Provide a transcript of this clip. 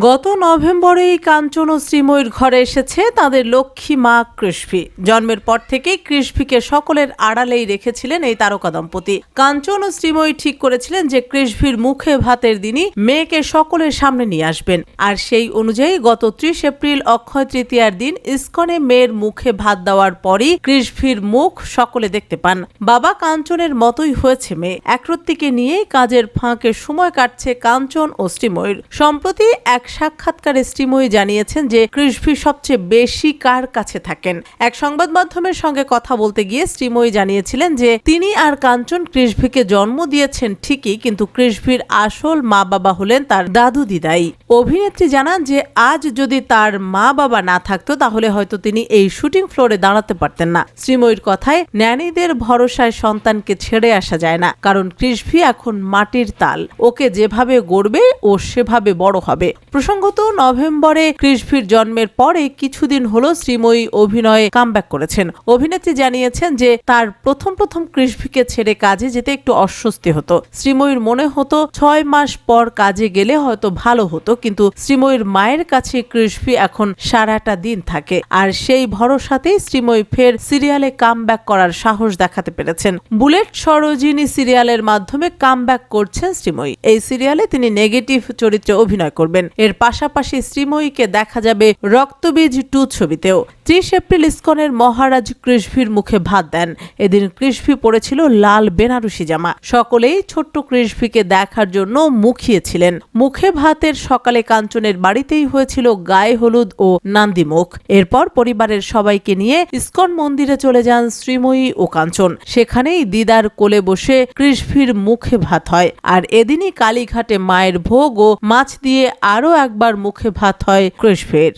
গত নভেম্বরেই কাঞ্চন ও শ্রীময়ীর ঘরে এসেছে তাদের লক্ষ্মী মা কৃষ্ভি। জন্মের পর থেকেই কৃষ্ভিকে সকলের আড়ালেই রেখেছিলেন এই তারকা দম্পতি। কাঞ্চন ও শ্রীময়ী ঠিক করেছিলেন যে কৃষ্ভির মুখে ভাতের দিনই মেয়েকে সকলের সামনে নিয়ে আসবেন। আর সেই অনুযায়ী গত ত্রিশ এপ্রিল অক্ষয় তৃতীয়ার দিন ইস্কনে মেয়ের মুখে ভাত দেওয়ার পরই কৃষ্ভির মুখ সকলে দেখতে পান। বাবা কাঞ্চনের মতোই হয়েছে মেয়ে। একরত্তিকে নিয়েই কাজের ফাঁকে সময় কাটছে কাঞ্চন ও শ্রীময়ীর। সম্প্রতি এক সাক্ষাৎকারে শ্রীময়ী জানিয়েছেন যে কৃষ্ভি সবচেয়ে বেশি কার কাছে থাকেন? এক সংবাদ মাধ্যমের সঙ্গে কথা বলতে গিয়ে শ্রীময়ী জানিয়েছিলেন যে তিনি আর কাঞ্চন কৃষ্ভিকে জন্ম দিয়েছেন ঠিকই, কিন্তু কৃষ্ভির আসল মা বাবা হলেন তার দাদু দিদাই। অভিনেত্রী জানান যে আজ যদি তার মা বাবা না থাকতো, তাহলে হয়তো তিনি এই শুটিং ফ্লোরে দাঁড়াতে পারতেন না। শ্রীময়ীর কথায়, ন্যানীদের ভরসায় সন্তানকে ছেড়ে আসা যায় না, কারণ কৃষ্ভি এখন মাটির তাল। ওকে যেভাবে গড়বে, ও সেভাবে বড় হবে। প্রসঙ্গত, নভেম্বরে কৃষ্ভির জন্মের পরে কিছুদিন হলো শ্রীময়ী অভিনয়ে কামব্যাক করেছেন। অভিনেত্রী জানিয়েছেন যে, তার প্রথম প্রথম কৃষ্ভিকে ছেড়ে কাজে যেতে একটু অস্বস্তি হতো। শ্রীময়ীর মনে হতো, ছয় মাস পর কাজে গেলে হয়তো ভালো হতো, কিন্তু শ্রীময়ীর মায়ের কাছে কৃষ্ভি এখন সারাটা দিন থাকে। আর সেই ভরসাতেই শ্রীময়ী ফের সিরিয়ালে কামব্যাক করার সাহস দেখাতে পেরেছেন। বুলেট সরোজিনী সিরিয়ালের মাধ্যমে কামব্যাক করছেন শ্রীময়ী। এই সিরিয়ালে তিনি নেগেটিভ চরিত্রে অভিনয় করবেন। এর পাশাপাশি শ্রীময়ীকে দেখা যাবে রক্তবীজ টু ছবিতেও। ত্রিশ এপ্রিল ইস্কনের মহারাজ কৃষ্ভির মুখে ভাত দেন। এদিন কৃষ্ভি পড়েছিল লাল বেনারসি জামা। সকলেই ছোট্ট কৃষ্ভিকে দেখার জন্য মুখিয়েছিলেন। মুখে ভাতের সকালে কাঞ্চনের বাড়িতেই হয়েছিল গায়ে হলুদ ও নান্দিমুখ এরপর পরিবারের সবাইকে নিয়ে ইস্কন মন্দিরে চলে যান শ্রীময়ী ও কাঞ্চন। সেখানেই দিদার কোলে বসে কৃষ্ভির মুখে ভাত হয়। আর এদিনই কালীঘাটে মায়ের ভোগ ও মাছ দিয়ে আরও একবার মুখে ভাত হয় কৃষ্ভের